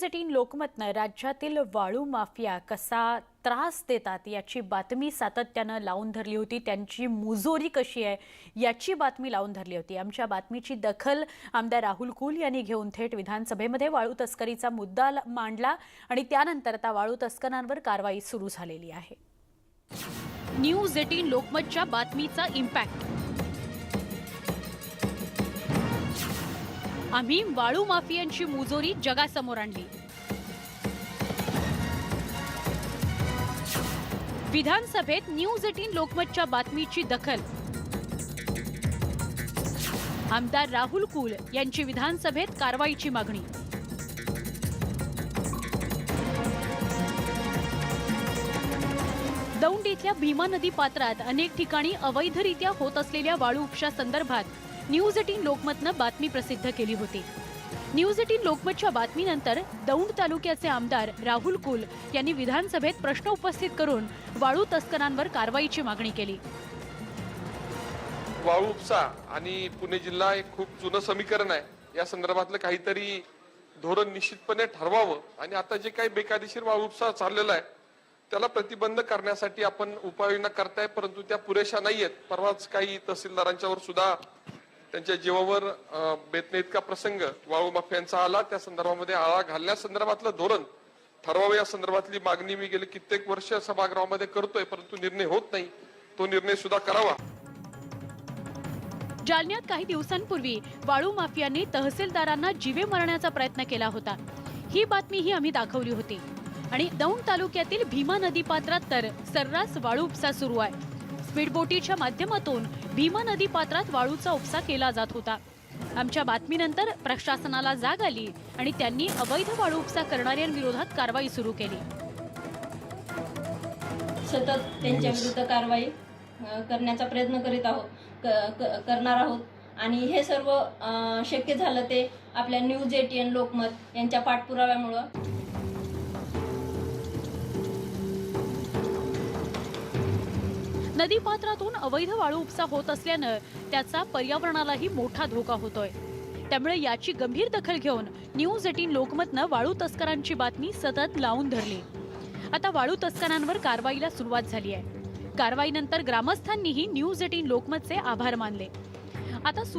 News eighteen लोकमतनं राज्यातील वाळू mafia कसा त्रास देतात याची बातमी सातत्यानं लावून धरली होती. त्यांची मुजोरी कशी आहे याची बातमी लावून धरली होती. आमच्या बातमीची दखल आमदार राहुल कुल यांनी घेऊन थेट विधानसभेमध्ये वाळू तस्करीचा मुद्दा मांडला आणि त्यानंतर आता वाळू तस्करांवर कारवाई सुरू झालेली आहे. न्यूज एटीन लोकमतच्या बातमीचा इम्पॅक्ट आम्ही वाळू माफियांची मुजोरी जगासमोर आणली. विधानसभेत न्यूज एटीन लोकमतच्या बातमीची दखल. आमदार राहुल कुल यांची विधानसभेत कारवाईची मागणी. दौंड इथल्या भीमा नदी पात्रात अनेक ठिकाणी अवैधरित्या होत असलेल्या वाळू उपशासंदर्भात न्यूज एटीन लोकमतनं बातमी प्रसिद्ध केली होती. न्यूज एटीन लोकमतच्या बातमीनंतर दौंड तालुक्याचे आमदार राहुल कुल यांनी विधानसभेत प्रश्न उपस्थित करून वाळू तस्करांवर कारवाईची मागणी केली. वाळू उपसा आणि पुणे जिल्हा एक खूप जुनं समीकरण आहे. या संदर्भातलं काहीतरी धोरण निश्चितपणे ठरवावं आणि आता जे काही बेकायदेशीर वाळू उपसा चाललेला आहे त्याला प्रतिबंध करण्यासाठी आपण उपाययोजना करताय परंतु त्या पुरेशा नाहीयेत. परवाच काही तहसीलदारांच्यावर सुद्धा त्यांच्या जीवावर अं, बेतणे इतका प्रसंग वाळू माफियांचा आला. त्या संदर्भामध्ये आळा घालण्यासंदर्भातलं धोरण ठरवावं. या संदर्भातली मागणी मी गेले कित्येक वर्ष सभागृहामध्ये करतोय परंतु निर्णय होत नाही. तो निर्णय सुद्धा करावा. जालन्यात काही दिवसांपूर्वी वाळू माफियांनी तहसीलदारांना जीवे मारण्याचा प्रयत्न केला होता. ही बातमीही आम्ही दाखवली होती. आणि दौंड तालुक्यातील भीमा नदी पात्रात तर सर्रास वाळू उपसा सुरू आहे. स्पीडबोटीच्या माध्यमातून भीमा नदी पात्रात वाळूचा उपसा केला जात होता. आमच्या बातमीनंतर प्रशासनाला जाग आली आणि त्यांनी अवैध वाळू उपसा करणाऱ्यांविरोधात कारवाई सुरू केली. सतत त्यांच्या विरुद्ध कारवाई करण्याचा प्रयत्न करीत आहोत करणार आहोत. आणि हे सर्व शक्य झालं ते आपल्या न्यूज एटीएन लोकमत यांच्या पाठपुराव्यामुळं नदीपात्रातून अवैध वाळू उपसा होत असल्यानं त्याचा पर्यावरणालाही मोठा धोका होतोय. त्यामुळे याची गंभीर दखल घेऊन न्यूज एटीन लोकमतनं वाळू तस्करांची बातमी सतत लावून धरली. आता वाळू तस्करांवर कारवाईला सुरुवात झाली आहे. कारवाईनंतर ग्रामस्थांनीही न्यूज एटीन लोकमतचे आभार मानले. आता सुरू